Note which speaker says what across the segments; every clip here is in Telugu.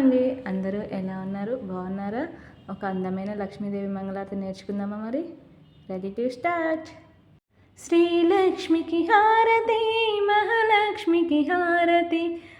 Speaker 1: అండి. అందరూ ఎలా ఉన్నారు? బాగున్నారా? ఒక అందమైన లక్ష్మీదేవి మంగళారతి నేర్చుకుందామా మరి? రెడీ టు స్టార్ట్ శ్రీలక్ష్మికి హారతి మహాలక్ష్మికి హారతి.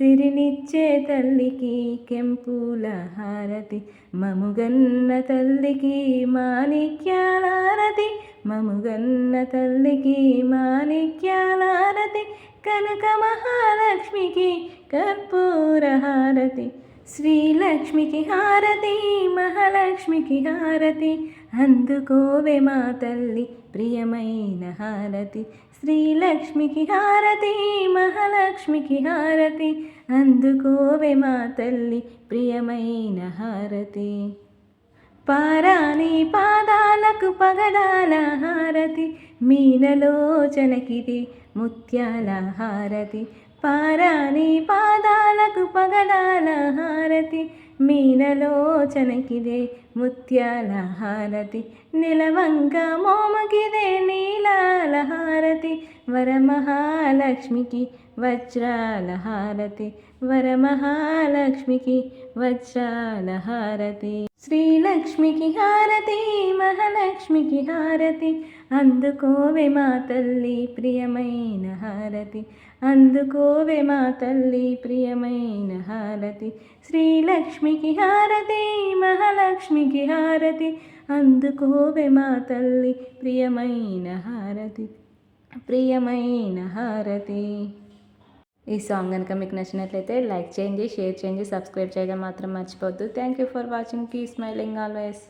Speaker 1: సిరినిచ్చే తల్లికి కెంపుల హారతి మముగన్న తల్లికి మాణిక్యాలారతి మముగన్న తల్లికి మాణిక్యాలారతి కనక మహాలక్ష్మికి కర్పూర హారతి శ్రీలక్ష్మికి హారతి మహాలక్ష్మికి హారతి. అందుకోవే మా తల్లి ప్రియమైన హారతి. శ్రీలక్ష్మికి హారతి మహాలక్ష్మికి హారతి. అందుకోవే మా తల్లి ప్రియమైన హారతి. పారాని పాదాలకు పగడాల హారతి. మీనలోచనకిది ముత్యాల హారతి. పారాని పాదాలకు పగడాల హారతి. మీనలోచనకిదే ముత్యాల హారతి నిలవంక మోమకిదే నీలాల హారతి వరమహాలక్ష్మికి వజ్రాల హారతి వరమహాలక్ష్మికి వజ్రాల హారతి శ్రీలక్ష్మికి హారతి. లక్ష్మికి హారతి. అందుకోవే మా తల్లి ప్రియమైన హారతి. అందుకోవే మా తల్లి ప్రియమైన హారతి. శ్రీలక్ష్మికి హారతి మహాలక్ష్మికి హారతి. అందుకోవే మా తల్లి ప్రియమైన హారతి. ప్రియమైన హారతి. ఈ సాంగ్ కనుక మీకు నచ్చినట్లయితే లైక్ చేయండి షేర్ చేయండి సబ్స్క్రైబ్ చేయడం మాత్రం మర్చిపోవద్దు. Thank you for watching. Keep smiling always.